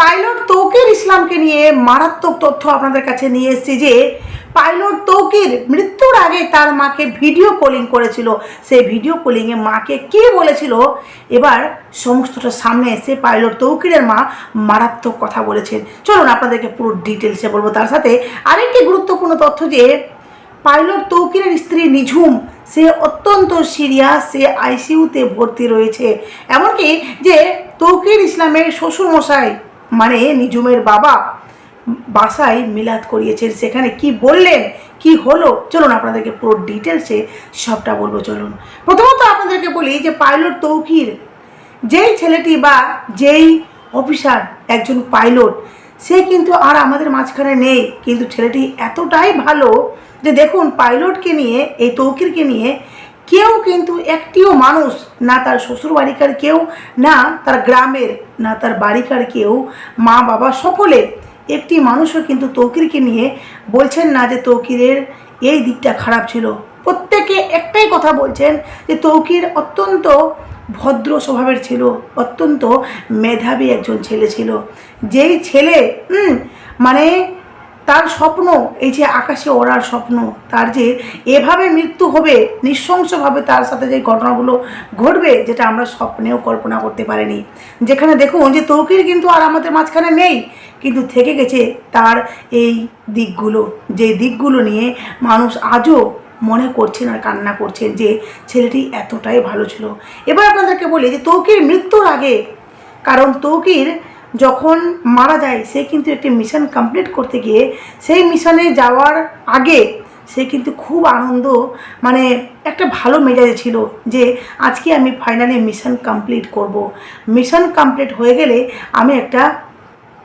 Pilot Tauqir ইসলামকে নিয়ে মারাত্মক তথ্য আপনাদের কাছে নিয়ে এসেছি যে, পাইলট তৌকির মৃত্যুর আগে তার মাকে ভিডিও কলিং করেছিল। সেই ভিডিও কলিংয়ে মাকে কে বলেছিল? এবার সমস্তটা সামনে এসে পাইলট তৌকিরের মা মারাত্মক কথা বলেছেন। চলুন আপনাদেরকে পুরো ডিটেলসে বলব। তার সাথে আরেকটি গুরুত্বপূর্ণ তথ্য যে, পাইলট তৌকিরের স্ত্রী নিঝুম, সে অত্যন্ত সিরিয়াস, সে আইসিইউতে ভর্তি রয়েছে। এমনকি যে, তৌকির ইসলামের শ্বশুরমশাই মানে নিঝুমের বাবা বাসায় মিলাদ করিয়েছেন। সেখানে কি বললেন? কি হলো? চলুন আপনাদেরকে পুরো ডিটেলসে সবটা বলব, চলুন। প্রথমত আপনাদেরকে বলি যে পাইলট তৌকির, যেই ছেলেটি বা যেই অফিসার একজন পাইলট, সে কিন্তু আর আমাদের মাঝখানে নেই। কিন্তু ছেলেটি এতটাই ভালো যে দেখুন, পাইলটকে নিয়ে, এই তৌকিরকে নিয়ে কেউ কিন্তু একটিও মানুষ না তার শ্বশুর বাড়িকার কেউ, না তার গ্রামের, না তার বাড়িকার কেউ, মা, বাবা সকলে একটি মানুষও কিন্তু তৌকিরকে নিয়ে বলছেন না যে তৌকিরের এই দিকটা খারাপ ছিল। প্রত্যেকে একটাই কথা বলছেন যে তৌকির অত্যন্ত ভদ্র স্বভাবের ছিল, অত্যন্ত মেধাবী একজন ছেলে ছিল। যেই ছেলে মানে তার স্বপ্ন, এই যে আকাশে ওড়ার স্বপ্ন, তার যে এভাবে মৃত্যু হবে, নৃশংসভাবে তার সাথে যে ঘটনাগুলো ঘটবে, যেটা আমরা স্বপ্নেও কল্পনা করতে পারিনি। যেখানে দেখুন যে তৌকির কিন্তু আর আমাদের মাঝখানে নেই, কিন্তু থেকে গেছে তার এই দিকগুলো, যে দিকগুলো নিয়ে মানুষ আজও মনে করছেন আর কান্না করছেন যে ছেলেটি এতটাই ভালো ছিল। এবার আপনাদেরকে বলি যে তৌকির মৃত্যুর আগে, কারণ তৌকির যখন মারা যায়, সে কিন্তু একটি মিশন কমপ্লিট করতে গিয়ে সেই মিশনে যাওয়ার আগে সে কিন্তু খুব আনন্দ মানে একটা ভালো মেজাজে ছিল যে আজকে আমি ফাইনালি মিশন কমপ্লিট করব। মিশন কমপ্লিট হয়ে গেলে আমি একটা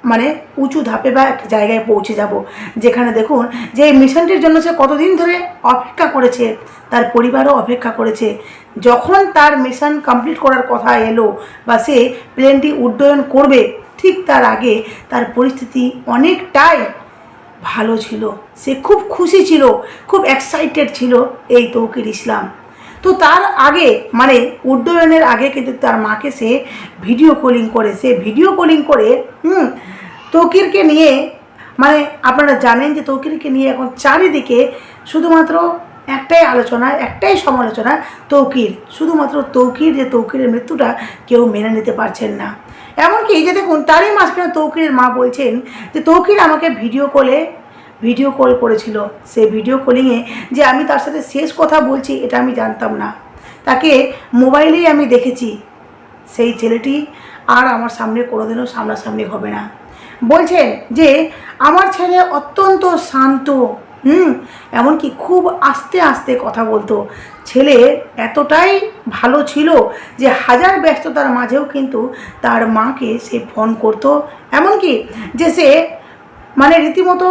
মানে উঁচু ধাপে বা একটা জায়গায় পৌঁছে যাব। যেখানে দেখুন যে এই মিশনটির জন্য সে কতদিন ধরে অপেক্ষা করেছে, তার পরিবারও অপেক্ষা করেছে। যখন তার মিশন কমপ্লিট করার কথা এলো বা সে প্লেনটি উড্ডয়ন করবে ঠিক তার আগে তার পরিস্থিতি অনেকটাই ভালো ছিল। সে খুব খুশি ছিল, খুব এক্সাইটেড ছিল এই তৌকির ইসলাম। তো তার আগে মানে উড্ডয়নের আগে কিন্তু তার মাকে সে ভিডিও কলিং করে। সে ভিডিও কলিং করে, হুম, তৌকিরকে নিয়ে মানে আপনারা জানেন যে তৌকিরকে নিয়ে এখন চারিদিকে শুধুমাত্র একটাই আলোচনা, একটাই সমালোচনা, তৌকির। শুধুমাত্র তৌকির যে তৌকিরের মৃত্যুটা কেউ মেনে নিতে পারছেন না। এমনকি এই যে দেখুন, তারই মাঝখানে তৌকিরের মা বলছেন যে তৌকির আমাকে ভিডিও কলে ভিডিও কল করেছিল। সেই ভিডিও কলিংয়ে যে আমি তার সাথে শেষ কথা বলছি, এটা আমি জানতাম না। তাকে মোবাইলেই আমি দেখেছি। সেই ছেলেটি আর আমার সামনে কোনোদিনও সামনাসামনি হবে না। বলছেন যে, আমার ছেলে অত্যন্ত শান্ত হুম, এমনকি খুব আস্তে আস্তে কথা বলতো। ছেলে এতটাই ভালো ছিল যে হাজার ব্যস্ততার মাঝেও কিন্তু তার মাকে সে ফোন করতো। এমনকি যে সে মানে রীতিমতো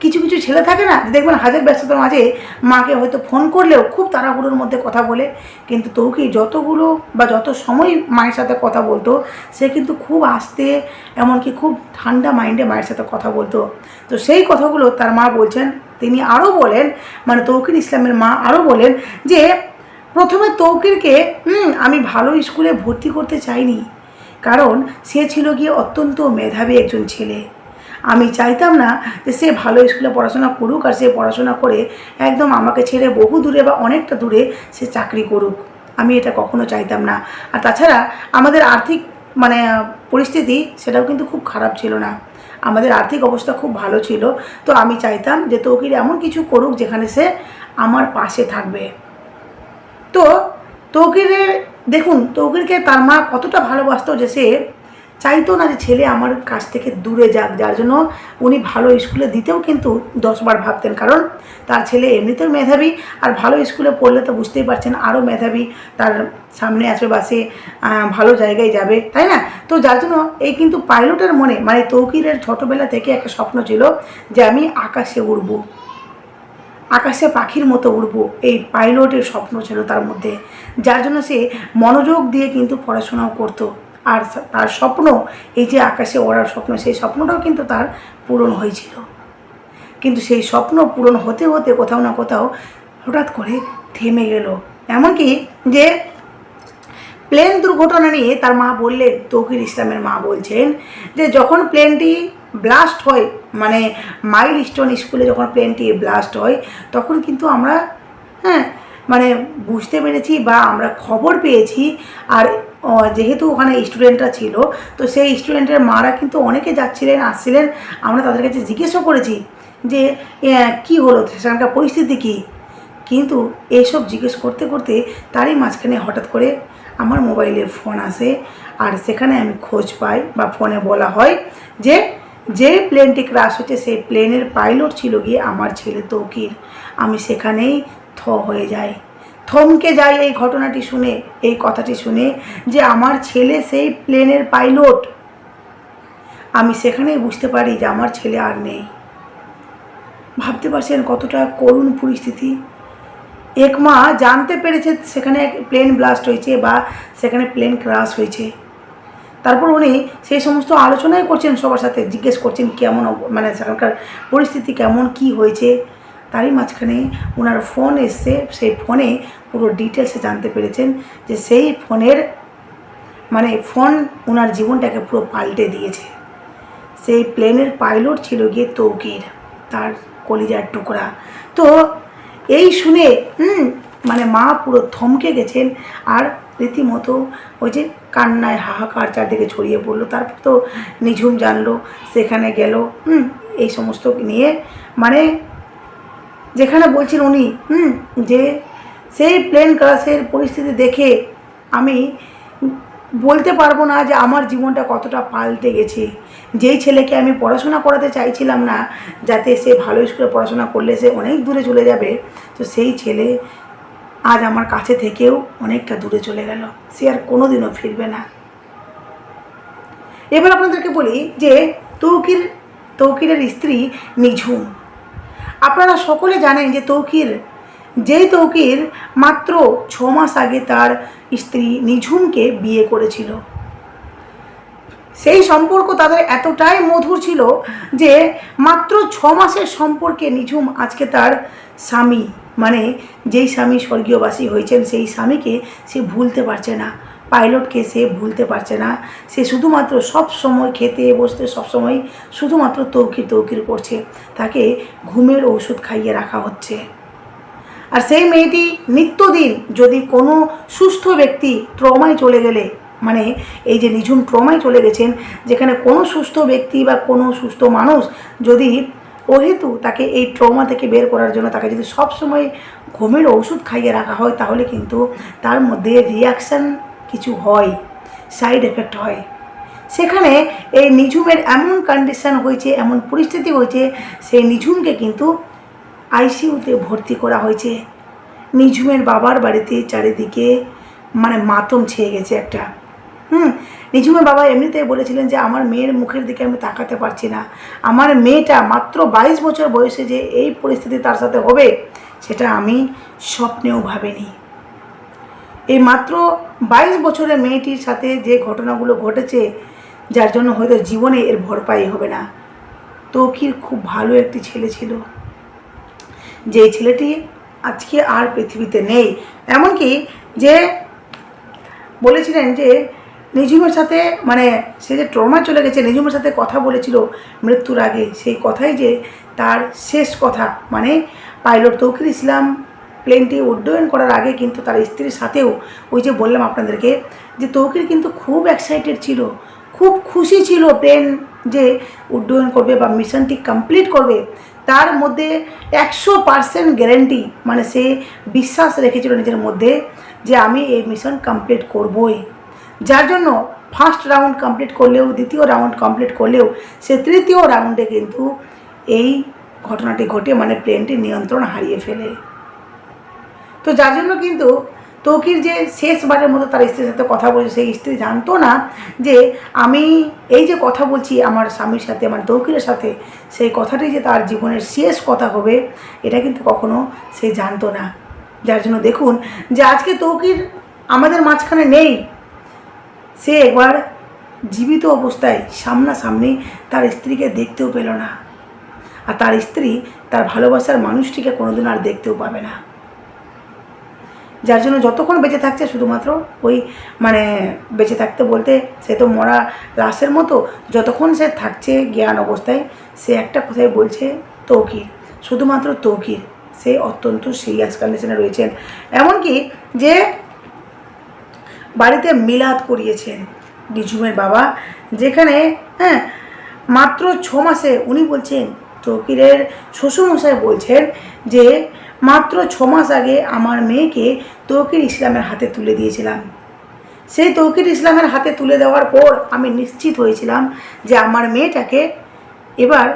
কিছু কিছু ছেলে থাকে না দেখবেন হাজার ব্যস্ততার মাঝে মাকে হয়তো ফোন করলেও খুব তাড়াহুড়োর মধ্যে কথা বলে। কিন্তু তৌকি যতগুলো বা যত সময় মায়ের সাথে কথা বলতো, সে কিন্তু খুব আস্তে, এমনকি খুব ঠান্ডা মাইন্ডে মায়ের সাথে কথা বলতো। তো সেই কথাগুলো তার মা বলছেন তিনি আরও বলেন মানে তৌকির ইসলামের মা আরও বলেন যে, প্রথমে তৌকিরকে আমি ভালো স্কুলে ভর্তি করতে চাইনি। কারণ সে ছিল গিয়ে অত্যন্ত মেধাবী একজন ছেলে। আমি চাইতাম না যে সে ভালো স্কুলে পড়াশোনা করুক আর সে পড়াশোনা করে একদম আমাকে ছেড়ে বহু দূরে বা অনেকটা দূরে সে চাকরি করুক। আমি এটা কখনো চাইতাম না। আর তাছাড়া আমাদের আর্থিক মানে পরিস্থিতি সেটাও কিন্তু খুব খারাপ ছিল না। আমাদের আর্থিক অবস্থা খুব ভালো ছিল। তো আমি চাইতাম যে তৌকির এমন কিছু করুক যেখানে সে আমার পাশে থাকবে। তো তৌকিরের দেখুন, তৌকিরকে তার মা কতটা ভালোবাসত যে সে চাইতো না যে ছেলে আমার কাছ থেকে দূরে যাক, যার জন্য উনি ভালো স্কুলে দিতেও কিন্তু দশবার ভাবতেন। কারণ তার ছেলে এমনিতেও মেধাবী আর ভালো স্কুলে পড়লে তো বুঝতেই পারছেন আরও মেধাবী। তার সামনে আসবে বা সে ভালো জায়গায় যাবে, তাই না? তো যার জন্য এই কিন্তু পাইলটের মনে মানে তৌকিরের ছোটোবেলা থেকে একটা স্বপ্ন ছিল যে আমি আকাশে উড়বো। আকাশে পাখির মতো উড়বো, এই পাইলটের স্বপ্ন ছিল তার মধ্যে। যার জন্য সে মনোযোগ দিয়ে কিন্তু পড়াশোনাও করতো। আর তার স্বপ্ন, এই যে আকাশে ওড়ার স্বপ্ন, সেই স্বপ্নটাও কিন্তু তার পূরণ হয়েছিল। কিন্তু সেই স্বপ্ন পূরণ হতে হতে কোথাও না কোথাও হঠাৎ করে থেমে গেল। এমনকি যে প্লেন দুর্ঘটনা নিয়ে তার মা বললেন, তৌকির ইসলামের মা বলছেন যে যখন প্লেনটি ব্লাস্ট হয় মানে মাইল স্টোন স্কুলে যখন প্লেনটি ব্লাস্ট হয়, তখন কিন্তু আমরা হ্যাঁ মানে বুঝতে পেরেছি বা আমরা খবর পেয়েছি। আর যেহেতু ওখানে স্টুডেন্টরা ছিল, তো সেই স্টুডেন্টের মারা কিন্তু অনেকে যাচ্ছিলেন, আসছিলেন। আমরা তাদের কাছে জিজ্ঞেসও করেছি যে কি হলো? সেখানকার পরিস্থিতি কী? কিন্তু এইসব জিজ্ঞেস করতে করতে তারই মাঝখানে হঠাৎ করে আমার মোবাইলে ফোন আসে, আর সেখানে আমি খোঁজ পাই বা ফোনে বলা হয় যে যে প্লেনটি ক্রাশ হচ্ছে সেই প্লেনের পাইলট ছিল গিয়ে আমার ছেলে তৌকির। আমি সেখানেই থ হয়ে যাই। থমকে যায় এই ঘটনাটি শুনে, এই কথাটি শুনে যে আমার ছেলে সেই প্লেনের পাইলট। আমি সেখানেই বুঝতে পারি যে আমার ছেলে আর নেই। ভাবতে পারছেন কতটা করুণ পরিস্থিতি? এক মা জানতে পেরেছে সেখানে প্লেন ব্লাস্ট হয়েছে বা সেখানে প্লেন ক্রাশ হয়েছে। তারপর উনি সেই সমস্ত আলোচনাই করছেন সবার সাথে, জিজ্ঞেস করছেন কেমন মানে সেখানকার পরিস্থিতি কেমন, কি হয়েছে? তারই মাঝখানে ওনার ফোন এসছে সেই ফোনে পুরো ডিটেলসে জানতে পেরেছেন যে সেই ফোনের মানে ফোন ওনার জীবনটাকে পুরো পাল্টে দিয়েছে। সেই প্লেনের পাইলট ছিল গিয়ে তৌকির, তার কলিজার টুকরা। তো এই শুনে মানে মা পুরো থমকে গেছেন আর রীতিমতো ওই যে কান্নায় হাহাকার চারদিকে ছড়িয়ে পড়ল। তারপর তো নিঝুম জানলো, সেখানে গেল এই সমস্ত নিয়ে। মানে যেখানে বলছেন উনি, হুম, যে সেই প্লেন ক্রাশের পরিস্থিতি দেখে আমি বলতে পারব না যে আমার জীবনটা কতটা পাল্টে গেছে। যেই ছেলেকে আমি পড়াশোনা করাতে চাইছিলাম না, যাতে সে ভালো স্কুলে পড়াশোনা করলে সে অনেক দূরে চলে যাবে, তো সেই ছেলে আজ আমার কাছে থেকেও অনেকটা দূরে চলে গেল। সে আর কোনোদিনও ফিরবে না। এবার আপনাদেরকে বলি যে তৌকির, তৌকিরের স্ত্রী নিঝুম আপনারা সকলে জানেন যে তৌকির, যেই তৌকির মাত্র ছ মাস আগে তার স্ত্রী নিঝুমকে বিয়ে করেছিল। সেই সম্পর্ক তাদের এতটাই মধুর ছিল যে মাত্র ছ মাসের সম্পর্কে নিঝুম আজকে তার স্বামী মানে যেই স্বামী স্বর্গীয়বাসী হয়েছেন, সেই স্বামীকে সে ভুলতে পারছে না। পাইলটকে সে ভুলতে পারছে না। সে শুধুমাত্র সব সময় খেতে বসতে সব সময় শুধুমাত্র তৌকির তৌকির করছে। তাকে ঘুমের ওষুধ খাইয়ে রাখা হচ্ছে। আর সেই মেয়েটি নিত্যদিন যদি কোনো সুস্থ ব্যক্তি ট্রমায় চলে গেলে মানে এই যে নিঝুম ট্রমায় চলে গেছেন, যেখানে কোনো সুস্থ ব্যক্তি বা কোনো সুস্থ মানুষ যদি অহেতু তাকে এই ট্রমা থেকে বের করার জন্য তাকে যদি সবসময় ঘুমের ওষুধ খাইয়ে রাখা হয়, তাহলে কিন্তু তার মধ্যে রিয়াকশান কিছু হয় সাইড এফেক্ট হয়। সেখানে এই নিঝুমের এমন কন্ডিশন হয়েছে, এমন পরিস্থিতি হয়েছে, সেই নিঝুমকে কিন্তু আইসিইউতে ভর্তি করা হয়েছে। নিঝুমের বাবার বাড়িতে চারিদিকে মানে মাতম ছেয়ে গেছে একটা। হুম, নিঝুমের বাবা এমনিতেই বলেছিলেন যে, আমার মেয়ের মুখের দিকে আমি তাকাতে পারছি না। আমার মেয়েটা মাত্র বাইশ বছর বয়সে যে এই পরিস্থিতি তার সাথে হবে, সেটা আমি স্বপ্নেও ভাবিনি। এই মাত্র বাইশ বছরের মেয়েটির সাথে যে ঘটনাগুলো ঘটেছে, যার জন্য হয়তো জীবনে এর ভরপাই হবে না। তৌকির খুব ভালো একটি ছেলে ছিল। যে ছেলেটি আজকে আর পৃথিবীতে নেই। এমনকি যে বলেছিলেন যে নিঝুমের সাথে মানে সে যে ট্রমা চলে গেছে, নিঝুমের সাথে কথা বলেছিল মৃত্যুর আগে, সেই কথাই যে তার শেষ কথা মানে পাইলট তৌকির ইসলাম প্লেনটি উড্ডয়ন করার আগে কিন্তু তার স্ত্রীর সাথেও ওই যে বললাম আপনাদেরকে যে তৌকির কিন্তু খুব এক্সাইটেড ছিল, খুব খুশি ছিল প্লেন যে উড্ডয়ন করবে বা মিশনটি কমপ্লিট করবে। তার মধ্যে একশো পারসেন্ট গ্যারেন্টি মানে সে বিশ্বাস রেখেছিল নিজের মধ্যে যে আমি এই মিশন কমপ্লিট করবই। যার জন্য ফার্স্ট রাউন্ড কমপ্লিট করলেও, দ্বিতীয় রাউন্ড কমপ্লিট করলেও, সে তৃতীয় রাউন্ডে কিন্তু এই ঘটনাটি ঘটে মানে প্লেনটি নিয়ন্ত্রণ হারিয়ে ফেলে। তো যার জন্য কিন্তু তৌকির যে শেষবারের মতো তার স্ত্রীর সাথে কথা বলছে সেই স্ত্রী জানতো না যে আমি এই যে কথা বলছি আমার স্বামীর সাথে, আমার তৌকিরের সাথে, সেই কথাটি যে তার জীবনের শেষ কথা হবে, এটা কিন্তু কখনো সে জানতো না। যার জন্য দেখুন যে আজকে তৌকির আমাদের মাঝখানে নেই। সে একবার জীবিত অবস্থায় সামনাসামনি তার স্ত্রীকে দেখতেও পেল না। আর তার স্ত্রী তার ভালোবাসার মানুষটিকে কোনোদিন আর দেখতেও পাবে না। যার জন্য যতক্ষণ বেঁচে থাকছে শুধুমাত্র ওই মানে বেঁচে থাকতে বলতে সে তো মরা লাশের মতো, যতক্ষণ সে থাকছে জ্ঞান অবস্থায়, সে একটা কথাই বলছে, তৌকির। শুধুমাত্র তৌকির। সে অত্যন্ত সিরিয়াস কন্ডিশনে রয়েছেন। এমনকি যে বাড়িতে মিলাদ করিয়েছেন নিঝুমের বাবা, যেখানে হ্যাঁ মাত্র ছ মাসে উনি বলছেন, তৌকিরের শ্বশুরমশাই বলছেন যে মাত্র ছ মাস আগে আমার মেয়েকে তৌকির ইসলামের হাতে তুলে দিয়েছিলাম। সেই তৌকির ইসলামের হাতে তুলে দেওয়ার পর আমি নিশ্চিত হয়েছিলাম যে আমার মেয়েটাকে এবার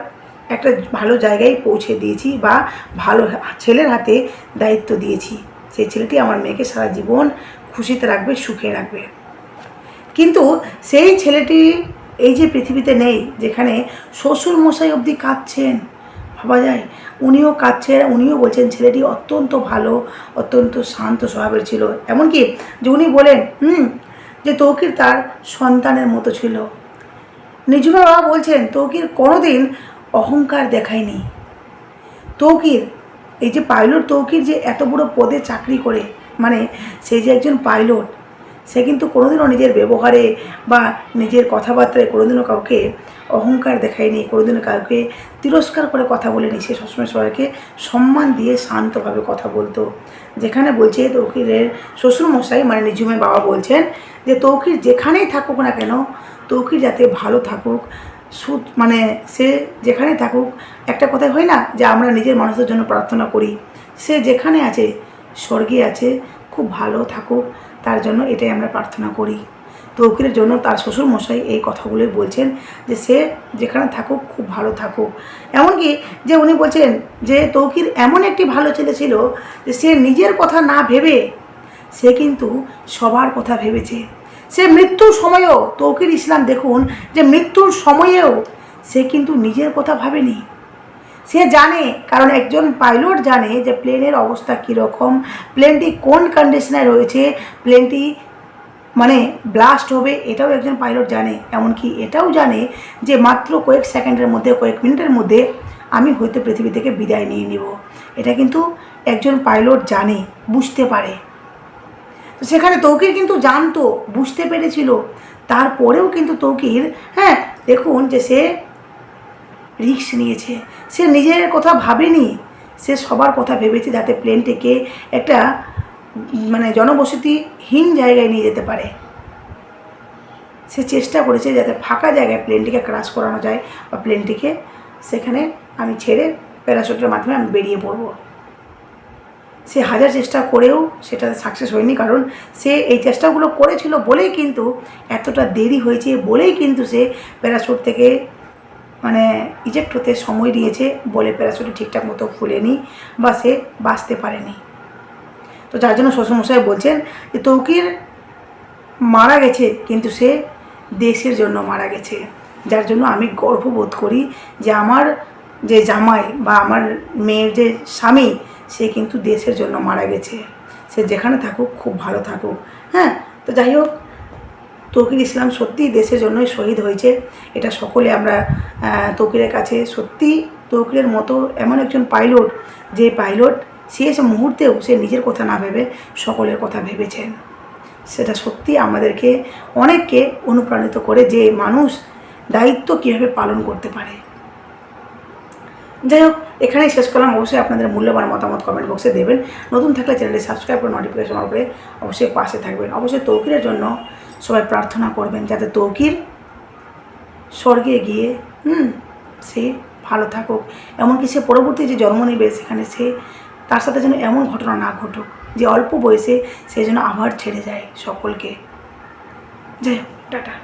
একটা ভালো জায়গায় পৌঁছে দিয়েছি বা ভালো ছেলের হাতে দায়িত্ব দিয়েছি। সেই ছেলেটি আমার মেয়েকে সারা জীবন খুশিতে রাখবে, সুখে রাখবে। কিন্তু সেই ছেলেটি এই যে পৃথিবীতে নেই, যেখানে শ্বশুর মশাই অবধি কাঁদছেন, ভাবা যায় উনিও কাঁদছেন উনিও বলছেন, ছেলেটি অত্যন্ত ভালো, অত্যন্ত শান্ত স্বভাবের ছিল। এমনকি যে উনি বলেন, হুম, যে তৌকির তার সন্তানের মতো ছিল। নিজুমা বাবা বলছেন, তৌকির কোনোদিন অহংকার দেখায়নি। তৌকির, এই যে পাইলট তৌকির যে এত বড় পদে চাকরি করে মানে সে যে একজন পাইলট, সে কিন্তু কোনোদিনও নিজের ব্যবহারে বা নিজের কথাবার্তায় কোনোদিনও কাউকে অহংকার দেখায়নি, কোনোদিনও কাউকে তিরস্কার করে কথা বলেনি। সে সবসময় সবাইকে সম্মান দিয়ে শান্তভাবে কথা বলতো। যেখানে বলছে তৌকিরের শ্বশুরমশাই মানে নিজুমের বাবা বলছেন যে, তৌকির যেখানেই থাকুক না কেন, তৌকির যাতে ভালো থাকুক, সুদ মানে সে যেখানে থাকুক, একটা কথাই হয় না যে, আমরা নিজের মানুষের জন্য প্রার্থনা করি। সে যেখানে আছে, স্বর্গে আছে, খুব ভালো থাকুক, তার জন্য এটাই আমরা প্রার্থনা করি। তৌকিরের জন্য তার শ্বশুর মশাই এই কথাগুলোই বলছেন যে সে যেখানে থাকুক, খুব ভালো থাকুক। এমনকি যে উনি বলছেন যে তৌকির এমন একটি ভালো ছেলে ছিল যে সে নিজের কথা না ভেবে সে কিন্তু সবার কথা ভেবেছে। সে মৃত্যুর সময়েও তৌকির ইসলাম দেখুন যে মৃত্যুর সময়েও সে কিন্তু নিজের কথা ভাবেনি। সে জানে, কারণ একজন পাইলট জানে যে প্লেনের অবস্থা কীরকম, প্লেনটি কোন কন্ডিশনে রয়েছে, প্লেনটি মানে ব্লাস্ট হবে, এটাও একজন পাইলট জানে, এমনকি এটাও জানে যে মাত্র কয়েক সেকেন্ডের মধ্যে, কয়েক মিনিটের মধ্যে আমি হয়তো পৃথিবী থেকে বিদায় নিয়ে নিব। এটা কিন্তু একজন পাইলট জানে, বুঝতে পারে। তো সেখানে তৌকির কিন্তু জানতো, বুঝতে পেরেছিল। তারপরেও কিন্তু তৌকির হ্যাঁ দেখুন যে সে রিস্ক নিয়েছে। সে নিজের কথা ভাবেনি, সে সবার কথা ভেবেছে যাতে প্লেনটিকে একটা মানে জনবসতিহীন জায়গায় নিয়ে যেতে পারে। সে চেষ্টা করেছে যাতে ফাঁকা জায়গায় প্লেনটিকে ক্রাশ করানো যায় বা প্লেনটিকে সেখানে আমি ছেড়ে প্যারাশুটের মাধ্যমে আমি বেরিয়ে পড়ব। সে হাজার চেষ্টা করেও সেটা সাকসেস হয়নি কারণ সে এই চেষ্টাগুলো করেছিল বলেই কিন্তু এতটা দেরি হয়েছে, বলেই কিন্তু সে প্যারাশুট থেকে মানে ইজেক্ট হতে সময় দিয়েছে বলে প্যারাশুটে ঠিকঠাক মতো খুলেনি বা সে বাঁচতে পারেনি। তো যার জন্য শ্বশুরমশাই বলছেন যে, তৌকির মারা গেছে, কিন্তু সে দেশের জন্য মারা গেছে। যার জন্য আমি গর্ববোধ করি যে, আমার যে জামাই বা আমার মেয়ের যে স্বামী, সে কিন্তু দেশের জন্য মারা গেছে। সে যেখানে থাকুক, খুব ভালো থাকুক। হ্যাঁ তো যাই হোক, তৌকির ইসলাম সত্যিই দেশের জন্যই শহীদ হয়েছে। এটা সকলে আমরা তৌকিরের কাছে সত্যি তৌকিরের মতো এমন একজন পাইলট, যে পাইলট শেষ মুহূর্তেও সে নিজের কথা না ভেবে সকলের কথা ভেবেছেন সেটা সত্যি আমাদেরকে অনেককে অনুপ্রাণিত করে যে মানুষ দায়িত্ব কীভাবে পালন করতে পারে। যাই হোক, এখানেই শেষ করলাম। অবশ্যই আপনাদের মূল্যবান মতামত কমেন্ট বক্সে দেবেন। নতুন থাকলে চ্যানেলটি সাবস্ক্রাইব করে নোটিফিকেশন করে অবশ্যই পাশে থাকবেন। অবশ্যই তৌকিরের জন্য সবাই প্রার্থনা করবেন যাতে তৌকির স্বর্গে গিয়ে, হুম, সে ভালো থাকুক। এমনকি সে পরবর্তী যে জন্ম নেবে, সেখানে সে তার সাথে যেন এমন ঘটনা না ঘটুক, যে অল্প বয়সে সে যেন আবার ছেড়ে যায় সকলকে। যাই হোক, টাটা।